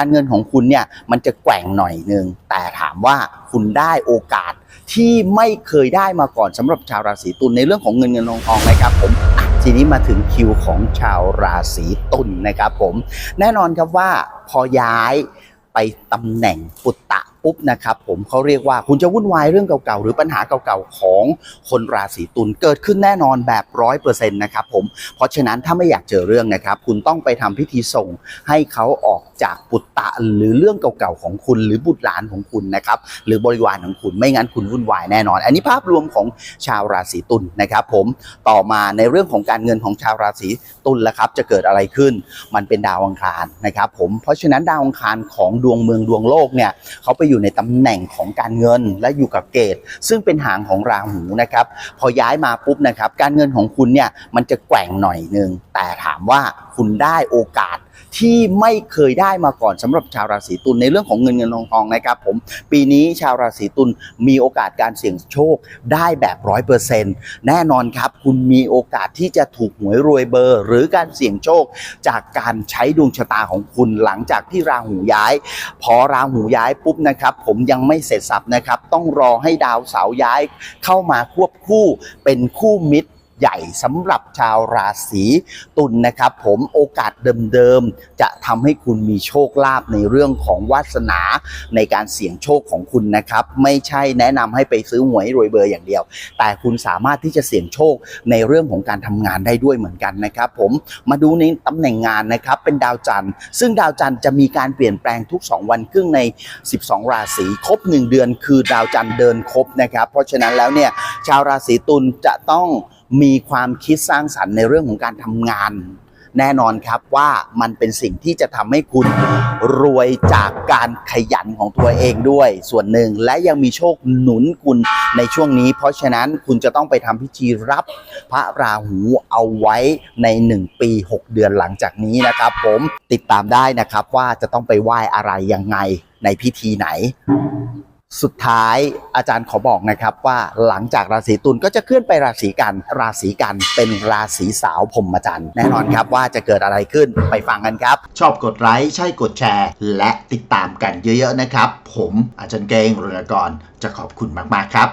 การเงินของคุณเนี่ยมันจะแกว่งหน่อยนึง แต่ถามว่าคุณได้โอกาสที่ไม่เคยได้มาก่อนสำหรับชาวราศีตุลในเรื่องของเงินเงินทองทองนะครับผมทีนี้มาถึงคิวของชาวราศีตุลนะครับผมแน่นอนครับว่าพอย้ายไปตำแหน่งปุตตะ ปุ๊บนะครับผมเขาเรียกว่าคุณจะวุ่นวายเรื่องเก่าๆ หรือปัญหาเก่าๆ ของคนราศีตุลเกิดขึ้นแน่นอนแบบร้อยเปอร์เซ็นต์นะครับผมเพราะฉะนั้นถ้าไม่อยากเจอเรื่องนะครับ คุณต้องไปทำพิธีส่งให้เขาออกจากปุตตะหรือเรื่องเก่าๆ ของคุณ หรือบุตรหลานของคุณนะครับหรือบริวารของคุณไม่งั้นคุณวุ่นวายแน่นอน อันนี้ภาพรวมของชาวราศีตุลนะครับผมต่อมาในเรื่องของการเงินของชาวราศีตุลละครับจะเกิดอะไรขึ้น มันเป็นดาวอังคารนะครับผมเพราะฉะนั้นดาวอังคารของดวงเมืองดวงโลกเนี่ยเขาไปอยู่ในตำแหน่งของการเงินและอยู่กับเกตซึ่งเป็นหางของราหูนะครับ พอย้ายมาปุ๊บนะครับ การเงินของคุณเนี่ยมันจะแกว่งหน่อยนึงแต่ถามว่าคุณได้โอกาส ที่ไม่เคยได้มาก่อนสำหรับชาวราศีตุลในเรื่องของเงินเงินทองทองนะครับผม ปีนี้ชาวราศีตุลมีโอกาสการเสี่ยงโชคได้แบบร้อยเปอร์เซ็นต์แน่นอนครับ คุณมีโอกาสที่จะถูกหวยรวยเบอร์ หรือการเสี่ยงโชค จากการใช้ดวงชะตาของคุณหลังจากที่ราหูย้าย พอราหูย้ายปุ๊บนะครับ ผมยังไม่เสร็จสับนะครับ ต้องรอให้ดาวเสาร์ย้ายเข้ามาควบคู่เป็นคู่มิตร ใหญ่สำหรับชาวราศีตุลนะครับผมโอกาสเดิมๆจะทำให้คุณมีโชคลาภในเรื่องของวาสนาในการเสี่ยงโชคของคุณนะครับ ไม่ใช่แนะนำให้ไปซื้อหวยรวยเบอร์อย่างเดียว แต่คุณสามารถที่จะเสี่ยงโชคในเรื่องของการทำงานได้ด้วยเหมือนกันนะครับ ผมมาดูในตำแหน่งงานนะครับเป็นดาวจันทร์ ซึ่งดาวจันทร์จะมีการเปลี่ยนแปลงทุก 2 วันครึ่งใน 12 ราศีครบ 1 เดือน คือดาวจันทร์เดินครบนะครับ เพราะฉะนั้นแล้วเนี่ยชาวราศีตุลจะต้อง มีความคิดสร้างสรรค์ในเรื่องของการทำงาน แน่นอนครับว่ามันเป็นสิ่งที่จะทำให้คุณรวยจากการขยันของตัวเองด้วย ส่วนหนึ่งและยังมีโชคหนุนคุณในช่วงนี้ เพราะฉะนั้นคุณจะต้องไปทำพิธีรับพระราหูเอาไว้ใน 1 ปี 6 เดือนหลังจากนี้นะครับ ผมติดตามได้นะครับว่าจะต้องไปไหว้อะไรยังไงในพิธีไหน สุดท้ายอาจารย์ขอบอกนะครับว่าหลังจากราศีตุลก็จะเคลื่อนไปราศีกัน ราศีกันเป็นราศีสาวพรมจันทร์แน่นอนครับว่าจะเกิดอะไรขึ้นไปฟังกันครับ ชอบกดไลค์ใช่กดแชร์ และติดตามกันเยอะๆนะครับ ผมอาจารย์เกงเรือกรจะขอบคุณมากๆครับ